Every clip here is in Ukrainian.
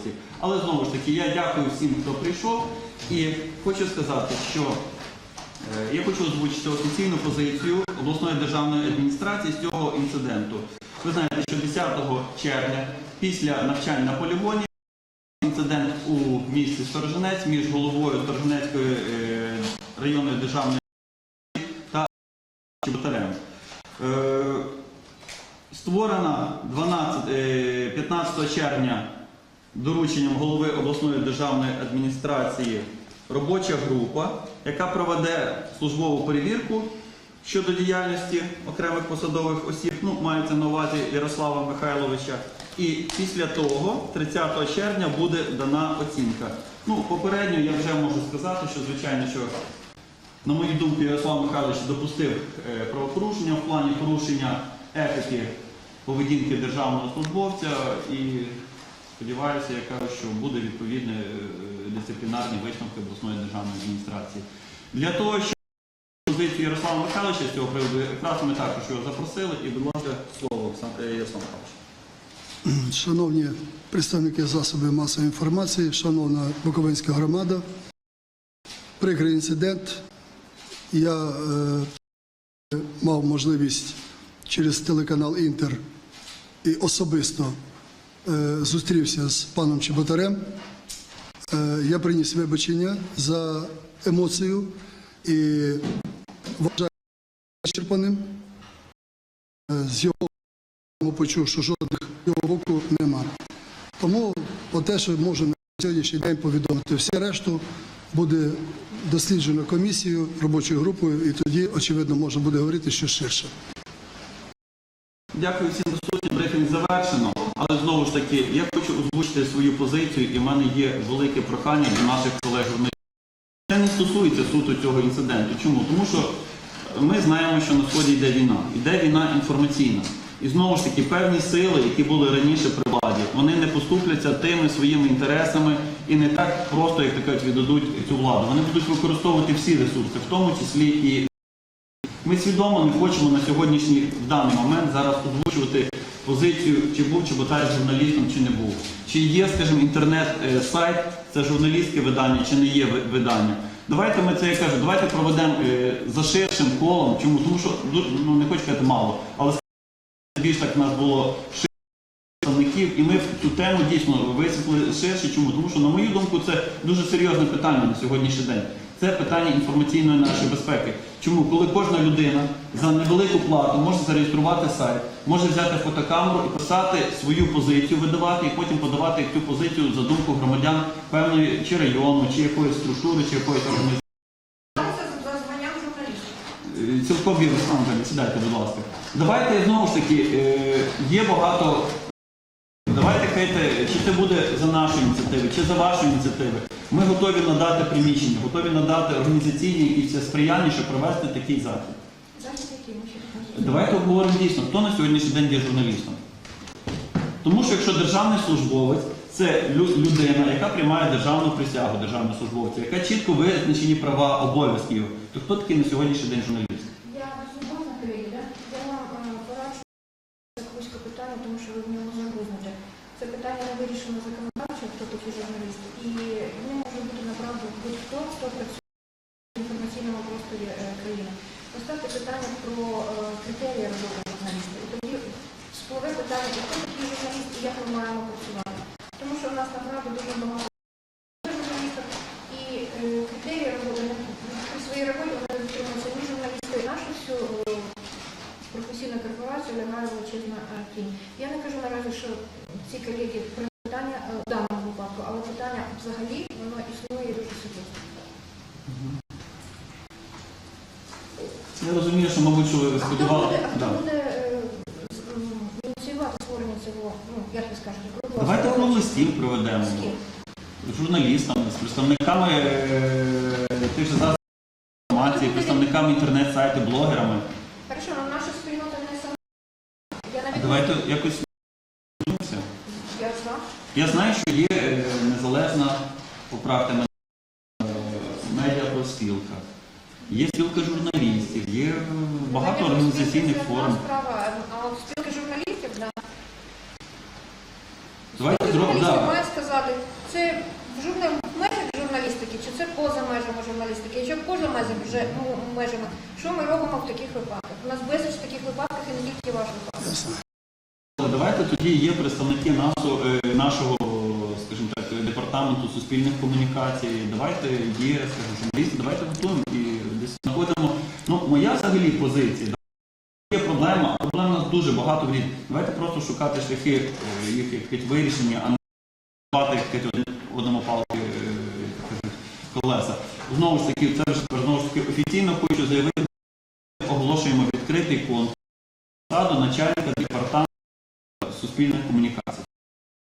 області. Але знову ж таки, я дякую всім, хто прийшов, і хочу сказати, що е, я хочу озвучити офіційну позицію обласної державної адміністрації з цього інциденту. Ви знаєте, що 10 червня після навчань на полігоні інцидент у місті Сторожинець між головою Сторожинецької е, районної державної та Чеботарем. Е, Створена 12, е, 15 червня дорученням голови обласної державної адміністрації робоча група, яка проведе службову перевірку щодо діяльності окремих посадових осіб, ну, мається на увазі Ярослава Михайловича. І після того, 30 червня, буде дана оцінка. Ну, попередньо я вже можу сказати, що звичайно, що на мою думку, Ярослав Михайлович допустив е, правопорушення в плані порушення етики поведінки державного службовця і сподіваюся, я кажу, що буде відповідне е, дисциплінарні висновки обласної державної адміністрації. Для того, щоб позицію Ярослава Михайловича з цього приводу, якраз ми також його запросили, і, будь ласка, слово е, Ярослав. Шановні представники засобів масової інформації, шановна Буковинська громада, прикрий інцидент. Я е, мав можливість через телеканал Інтер і особисто е, зустрівся з паном Чеботарем. Е, я приніс вибачення за емоцію і вважаю вичерпаним. Е, з його почув, що жодних його боку нема. Тому про те, що можу на сьогоднішній день повідомити, все решту буде досліджено комісією, робочою групою, і тоді, очевидно, можна буде говорити що ширше. Дякую всім присутнім. Брифінг завершено. Але знову ж таки, я хочу озвучити свою позицію, і в мене є велике прохання до наших колег журналістів. Це не стосується суто цього інциденту. Чому? Тому що ми знаємо, що на сході йде війна. Йде війна інформаційна. І знову ж таки, певні сили, які були раніше при владі, вони не поступляться тими своїми інтересами і не так просто, як кажуть, віддадуть цю владу. Вони будуть використовувати всі ресурси, в тому числі і ми свідомо не хочемо на сьогоднішній в даний момент зараз озвучувати позицію, чи був Чеботар журналістом, чи не був. Чи є, скажімо, інтернет-сайт, це журналістське видання, чи не є видання. Давайте ми це я кажу, давайте проведемо е, за ширшим колом. Чому? Тому що ну не хочу сказати мало, але більш так в нас було представників, і ми цю тему дійсно висвітлили ширше. Чому? Тому що, на мою думку, це дуже серйозне питання на сьогоднішній день. Це питання інформаційної нашої безпеки. Чому? Коли кожна людина за невелику плату може зареєструвати сайт, може взяти фотокамеру і писати свою позицію, видавати і потім подавати цю позицію за думку громадян певної чи району, чи якоїсь структури, чи якоїсь організації. Е, Цілком вірно, Руслан сідайте, будь ласка. Давайте знову ж таки, е, є багато. Давайте кажете, чи це буде за нашу ініціативу, чи за вашу ініціативу. Ми готові надати приміщення, готові надати організаційні і все сприяння, щоб провести такий захід. Давайте обговоримо дійсно, хто на сьогоднішній день є журналістом. Тому що якщо державний службовець це людина, яка приймає державну присягу державного службовця, яка чітко визначені права, обов'язки, то хто такий на сьогоднішній день журналіст? Я можна перейду, да? Я вам е, пораджу вузьке питання, тому що ви в ньому загрузнете. Це питання не вирішено законодавчо, хто такі журналісти. І не може бути направду будь-хто, хто працює в інформаційному просторі е, країни. Поставте питання про е, критерії роботи журналіста. І тоді спливе питання, хто такий журналіст і як ми маємо працювати. Тому що в нас направду дуже багато журналістів і е, критерії роботи при своїй роботі вони дотримуються ні журналісти, нашу всю е, професійну корпорацію лягає величезна тінь. Я не кажу наразі, що ці колеги про питання е, в даному випадку, але питання взагалі воно існує і дуже серйозно. Я розумію, що, мабуть, А хто буде, е, ініціювати створення цього, ну як ви скажете, Давайте столу? круглий стіл проведемо З ким? з журналістами, з представниками е, тих же засобів інформації, представниками інтернет-сайту, блогерами. Хорошо, але наша спільнота не сама. Я навіть давайте якось я знаю. Я знаю, що є е, незалежна, поправте мене, медіапроспілка, є спілка журналістів, багато організаційних форм. а от спілка журналістів, да. Давайте зробимо, да. має сказати, це в журнал в межах журналістики, чи це поза межами журналістики? Якщо поза межами, вже, ну, межами, що ми робимо в таких випадках? У нас безліч таких випадків і не тільки ваш випадок. Давайте тоді є представники нашого, е, нашого скажімо так, департаменту суспільних комунікацій. Давайте є, скажімо, журналісти, давайте готуємо і десь знаходимо. Ну, моя взагалі позиція. Є проблема, проблем у нас дуже багато в. Давайте просто шукати шляхи е, їх вирішення, а не кажуть, одному палки е, колеса. Знову ж таки, це вже знову ж таки офіційно хочу заявити, оголошуємо відкритий конкурс посаду начальника департаменту суспільних комунікацій.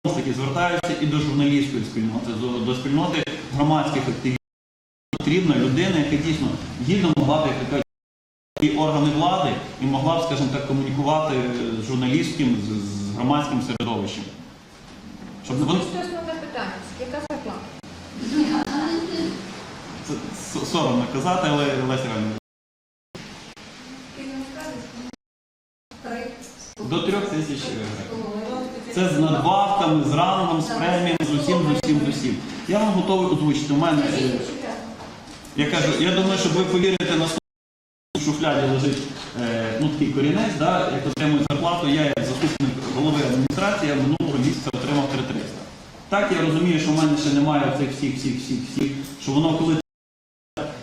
Знову ж таки, звертаюся і до журналістської спільноти, до, спільноти громадських активістів. Потрібна людина, яка дійсно гідно могла б, як така і органи влади і могла б, скажімо так, комунікувати з журналістським, з, громадським середовищем. Щоб Це основне питання. Яка зарплата? це соромно казати, але Леся Іванівна, до трьох тисяч гривень. Це з надбавками, з рангом, з преміями, з усім, з усім, з усім. Я вам готовий озвучити. У мене, е, я кажу, я думаю, що ви повірите на слово, в шуфляді лежить е, ну, такий корінець, да, як отримують зарплату, я як заступник голови адміністрації, я минулого місяця отримав 3300. Так, я розумію, що в мене ще немає цих всіх, всіх, всіх, всіх, що воно коли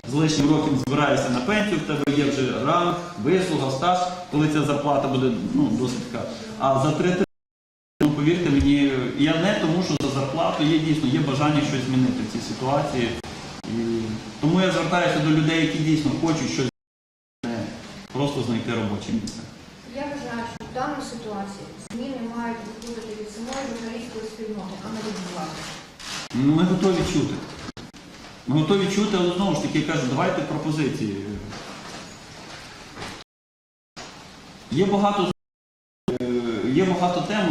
з лишнім роком збираєшся на пенсію, в тебе є вже ранг, вислуга, стаж, коли ця зарплата буде ну, досить така. А за 3 Ну, повірте мені, я не тому, що за зарплату є дійсно, є бажання щось змінити в цій ситуації. І тому я звертаюся до людей, які дійсно хочуть щось просто знайти робоче місце. Я вважаю, що в даній ситуації зміни мають виходити від самої журналістської спільноти, а не від влади. Ну, ми готові чути. Ми готові чути, але знову ж таки я кажу, давайте пропозиції. Є багато, е, є багато тем,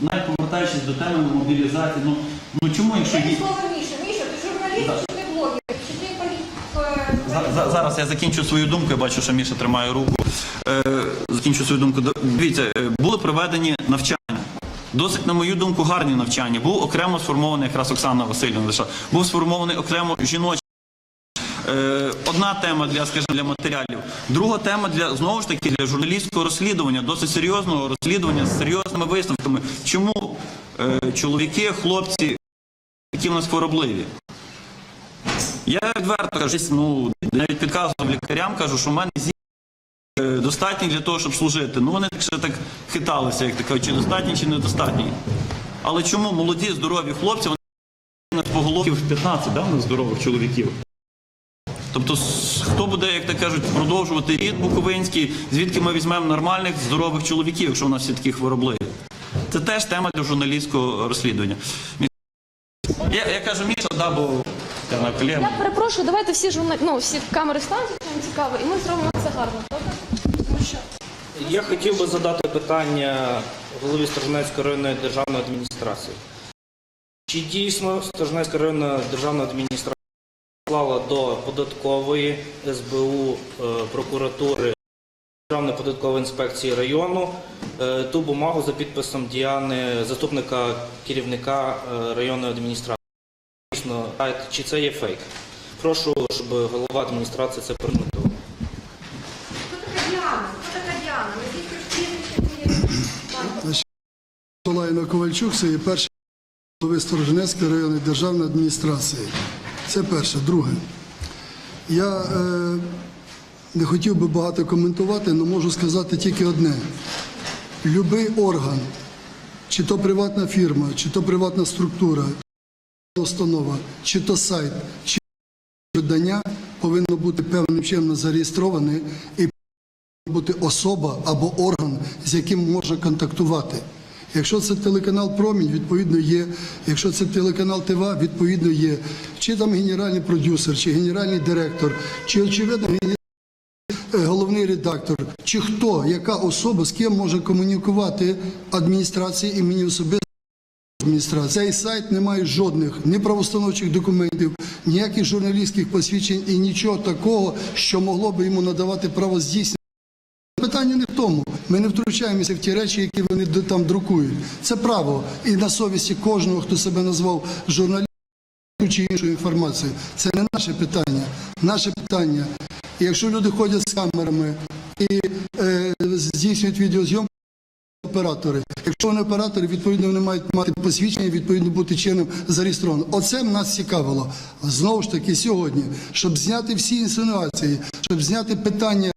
навіть повертаючись до теми мобілізації. Ну, ну чому, якщо Яке є. слово Міша? Міша, ти журналіст чи ти блогер? Чи ти полі- е, За- за- Зараз я закінчу свою думку, я бачу, що Міша тримає руку. Е, закінчу свою думку. Дивіться, е, були проведені навчання. Досить, на мою думку, гарні навчання. Був окремо сформований, якраз Оксана Васильівна був сформований окремо жіночий. Е, одна тема для, скажімо, для матеріалів. Друга тема для знову ж таки для журналістського розслідування, досить серйозного розслідування з серйозними висновками. Чому е, чоловіки, хлопці, які в нас хворобливі? Я відверто кажу, ну навіть підказував лікарям, кажу, що в мене зі е, достатній для того, щоб служити. Ну вони так ще так хиталися, як така, чи достатній, чи недостатній. Але чому молоді, здорові хлопці, вони на поголовків 15, да, у нас здорових чоловіків? Тобто, хто буде, як так кажуть, продовжувати рід Буковинський, звідки ми візьмемо нормальних здорових чоловіків, якщо у нас всі такі хворобливі? Це теж тема для журналістського розслідування. Я, я кажу, Міша, да, бо я на колегу. Я перепрошую, давайте всі журнал... ну, всі камери стануть, нам цікаво, і ми зробимо це гарно. Добре? Тому що Я хотів би задати питання голові Сторожнецької районної державної адміністрації. Чи дійсно Сторожнецька районна державна адміністрація склала до податкової СБУ, е, прокуратури Державної податкової інспекції району е, ту бумагу за підписом Діани, заступника керівника е, районної адміністрації? Дійсно, чи це є фейк? Прошу, щоб голова адміністрації це прокоментував. Хто така Діана? Хто така Діана? Хоч прізвище, Миколаївна Ковальчук, це є перший голови Сторожинецької районної державної адміністрації. Це перше. Друге. Я е, не хотів би багато коментувати, але можу сказати тільки одне. Любий орган, чи то приватна фірма, чи то приватна структура, установа, чи то сайт, чи видання повинно бути певним чином зареєстроване і бути особа або орган, з яким можна контактувати. Якщо це телеканал Промінь, відповідно є. Якщо це телеканал ТВА, відповідно є. Чи там генеральний продюсер, чи генеральний директор, чи очевидно е, головний редактор, чи хто, яка особа з ким може комунікувати адміністрація і мені особисто. Адміністрація. Цей сайт не має жодних ні правоустановчих документів, ніяких журналістських посвідчень і нічого такого, що могло би йому надавати право здійснення. Питання не в тому. Ми не втручаємося в ті речі, які вони там друкують. Це право і на совісті кожного, хто себе назвав журналістом чи іншу інформацію. Це не наше питання. Наше питання. І якщо люди ходять з камерами і е, здійснюють відеозйомку, оператори. Якщо вони оператори, відповідно вони мають мати посвідчення, відповідно бути чином зареєстровано. Оце нас цікавило. Знову ж таки, сьогодні, щоб зняти всі інсинуації, щоб зняти питання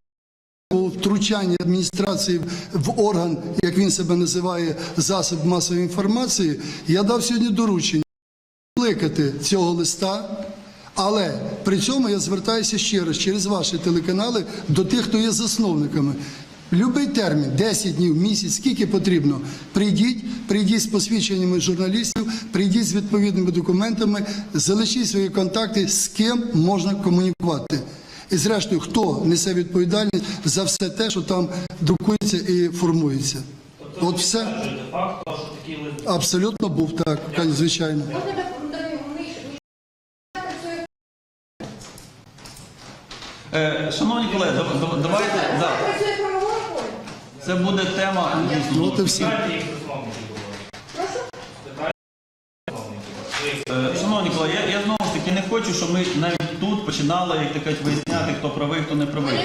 втручання адміністрації в орган, як він себе називає, засоб масової інформації, я дав сьогодні доручення кликати цього листа. Але при цьому я звертаюся ще раз через ваші телеканали до тих, хто є засновниками. Любий термін, 10 днів, місяць, скільки потрібно. Прийдіть, прийдіть з посвідченнями журналістів, прийдіть з відповідними документами, залишіть свої контакти, з ким можна комунікувати. І зрештою, хто несе відповідальність за все те, що там друкується і формується. От все Факт, що абсолютно був так, звичайно. Е, шановні колеги, дав- дав- давайте да, це буде тема ну, дійсно. От і все. Питайте їх засновників було. Прошу. Е, Шановні колеги, я, я знову ж таки не хочу, щоб ми навіть тут починали як таке виясняти, хто правий, хто не правий.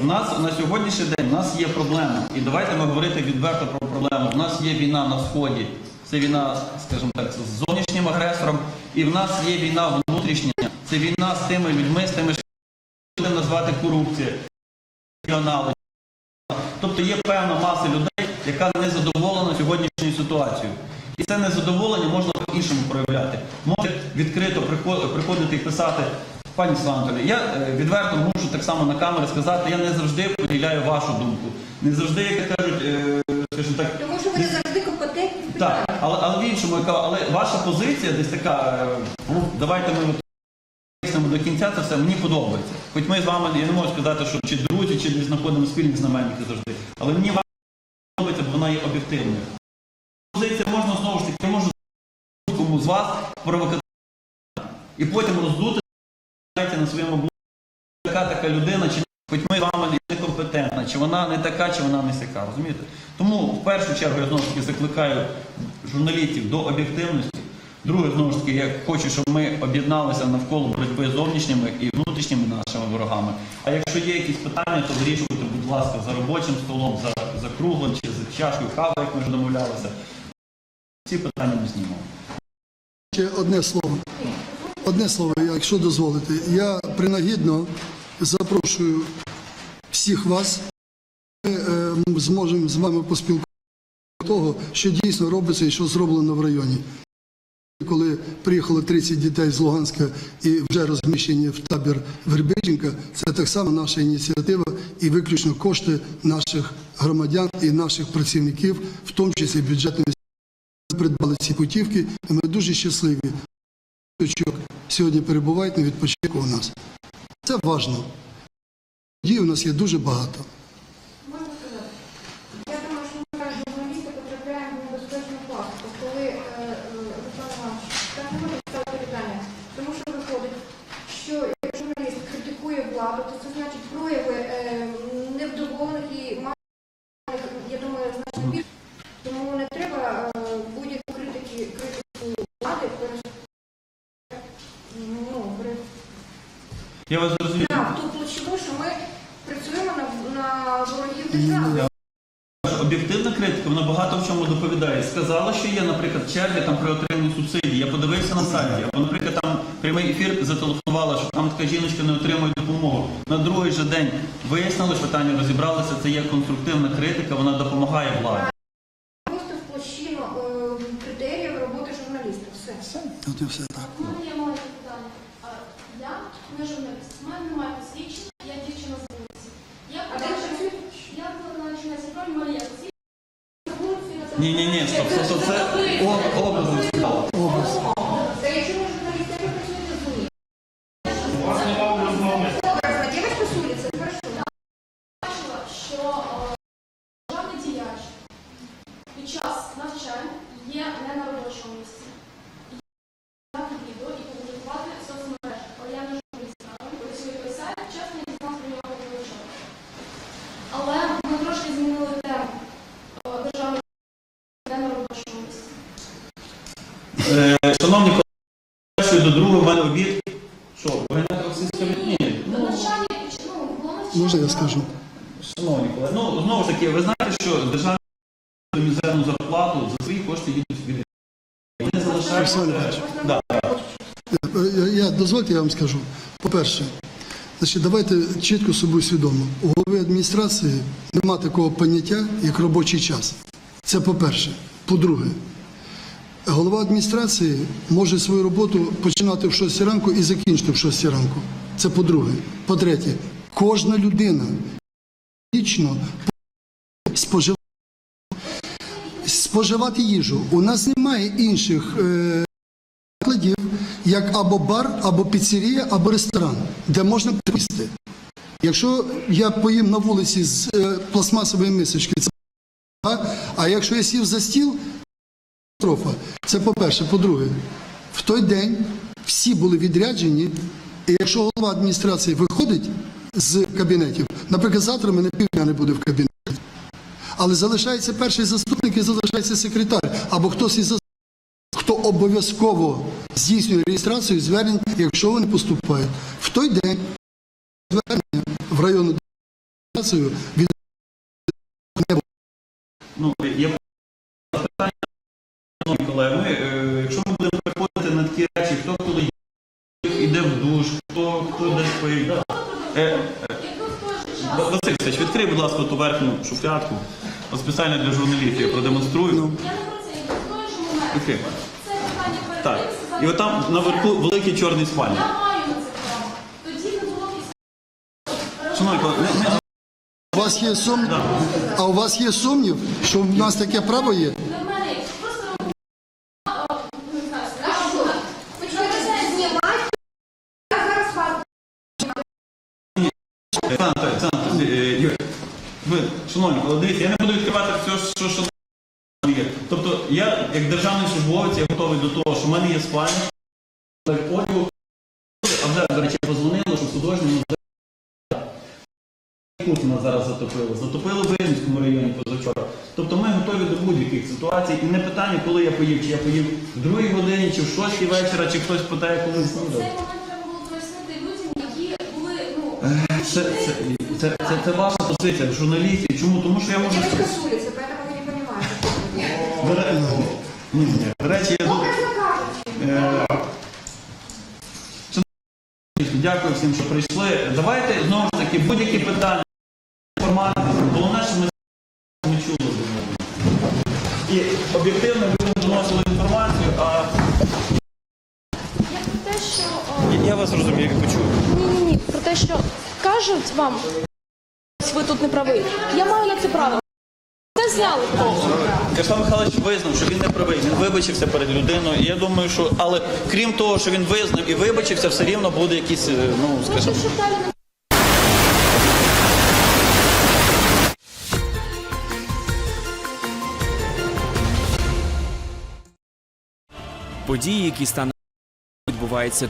У нас на сьогоднішній день у нас є проблема. І давайте ми говорити відверто про проблему. У нас є війна на сході. Це війна, скажімо так, з зовнішнім агресором, і в нас є війна внутрішня. Це війна з тими людьми, з тими, що будемо назвати корупція, регіонали. Тобто є певна маса людей, яка не задоволена сьогоднішньою ситуацією. І це незадоволення можна по-іншому проявляти. Може відкрито приход- приходити і писати, пані Свантові, я е, відверто мушу так само на камері сказати, я не завжди поділяю вашу думку. Не завжди, як кажуть, е, скажімо так, Тому що ви завжди компетентні так, але, але в іншому, але ваша позиція десь така, е, ну, давайте ми от до кінця це все, мені подобається. Хоч ми з вами, я не можу сказати, що чи друзі, чи десь знаходимо спільних знаменників завжди. Але мені подобається, бо вона є об'єктивною. Позиція можна знову ж таки, можу кому з вас провокативно і потім роздути на своєму блогі, яка така людина, чи хоч ми з вами некомпетентна, чи вона не така, чи вона не сяка, розумієте? Тому в першу чергу я знову ж таки закликаю журналістів до об'єктивності. Друге, знову ж таки, я хочу, щоб ми об'єдналися навколо боротьби з зовнішніми і внутрішніми нашими ворогами. А якщо є якісь питання, то вирішуйте, будь ласка, за робочим столом, за, за круглим чи за чашкою кави, як ми вже домовлялися. Ці питання ми знімемо. Ще одне слово. Одне слово, якщо дозволите. Я принагідно запрошую всіх вас. Ми е, зможемо з вами поспілкуватися того, що дійсно робиться і що зроблено в районі. Коли приїхало 30 дітей з Луганська і вже розміщені в табір Вербеженка, це так само наша ініціатива і виключно кошти наших громадян і наших працівників, в тому числі бюджетної придбали ці путівки, і ми дуже щасливі. Точок сьогодні перебувають на відпочинку у нас. Це важливо. Дій у нас є дуже багато. Можна сказати? Я думаю, що ми як журналісти потрапляємо в небезпечну пастку, коли е, е, Руслан Іванович, так не можна ставити питання. Тому що виходить, що як журналіст критикує владу, то це значить прояви е, невдоволених і має, я думаю, значно більше. Тому не треба е, будь-яку критики, критику влади перес- ну, пере- Я вас зрозумів. Так, ту площину, що ми працюємо на, на ворогів держави. Об'єктивна критика, вона багато в чому доповідає. Сказала, що є, наприклад, черги там при отриманні субсидій. Я подивився на сайті, або, наприклад, там прямий ефір зателефонувала, що там така жіночка не отримує допомогу. На другий же день вияснили питання, розібралися. Це є конструктивна критика, вона допомагає владі. Просто в площину е, критеріїв роботи журналіста. Все. Все так. У мене є маленьке питання. А, Я не журналіст, у мене немає посвідчення, я дівчина з вулиці. Я А де ви працюєте? Я була на сьогодні моя посвідчення. з вулиці, на Ні, ні, ні, стоп, стоп, стоп, це об- образом сказала. Та якщо ви журналіст, як ви працюєте з вулиці? У вас немає розмови. Образно, дівчинка з вулиці, хорошо. бачила, що е, державний діяч під час навчань є не на робочому місці. Я відео і публікувати в соцмережах, але я не журналістка. Працюю той сайт, чесно, я дізнав про нього вивчала. Але ми трошки змінили тему. вже другий в мене обід. Що, виганяти російська ну, навчання. Можна я скажу? Шановні колеги, ну знову ж таки, ви знаєте, що держава мізерну зарплату за свої кошти їдуть від вони залишаються. Да. Я, я, дозвольте, я вам скажу. По-перше, значить, давайте чітко собі усвідомо. У голови адміністрації нема такого поняття, як робочий час. Це по-перше. По-друге, голова адміністрації може свою роботу починати в 6 ранку і закінчити в 6 ранку. Це по-друге. По-третє, кожна людина лічно споживає споживати їжу. У нас немає інших е, як або бар, або піцерія, або ресторан, де можна поїсти. Якщо я поїм на вулиці з е, пластмасової мисочки, це а якщо я сів за стіл, катастрофа. Це по-перше. По-друге, в той день всі були відряджені, і якщо голова адміністрації виходить з кабінетів, наприклад, завтра мене півдня не буде в кабінеті. Але залишається перший заступник і залишається секретар, або хтось із заступників, хто обов'язково здійснює реєстрацію звернень, якщо вони поступають. В той день звернення в районну адміністрацію від не було. Ну, є питання, шановні колеги, ми, е, якщо ми будемо переходити на такі речі, хто коли йде в душ, хто, хто десь поїде. Е, е. Василь Васильович, відкрий, будь ласка, ту верхню шуфлятку. От спеціально для журналістів я продемонструю. Я не про це, якби в той же момент. Окей. Це питання Так. І от там наверху великий чорний спальник. Шановні колеги, У вас є сумнів, а у вас є сумнів, що в нас таке право є? Для мене є. просто а, не знаю, скажу. Олександр, Олександр, е, Юрій, ви, шановні, колеги, дивіться, я не буду відкривати все, що, що є. Тобто я, як державний службовець, я готовий до того, що в мене є спальня, одягу, а вже, до речі, позвонили, що художньому Путіна зараз затопило. Затопило в Рівненському районі позавчора. Тобто ми готові до будь-яких ситуацій. І не питання, коли я поїв, чи я поїв в другій годині, чи в шостій вечора, чи хтось питає, коли Цей момент треба було пояснити людям, які були, ну, Це, це, це, це, це ваша позиція, як журналістів. Чому? Тому що я можу. Девочка с улицы, поэтому вы не понимаете. До ре- Ні, ні. До речі, я думаю. Е, шановні, Дякую всім, що прийшли. Давайте знову ж таки будь-які питання, інформацію. Головне, що ми не чули один одного. І об'єктивно людям доносили інформацію, а я про те, що... о, я вас розумію, як почув. Ні, ні, ні, про те, що кажуть вам, ви тут не правий. Я маю на це право. Це зняли просто. Михайлович визнав, що він не правий. Він вибачився перед людиною. І я думаю, що але крім того, що він визнав і вибачився, все рівно буде якісь, е, ну скажімо. Далі не Події, які стануть відбуваються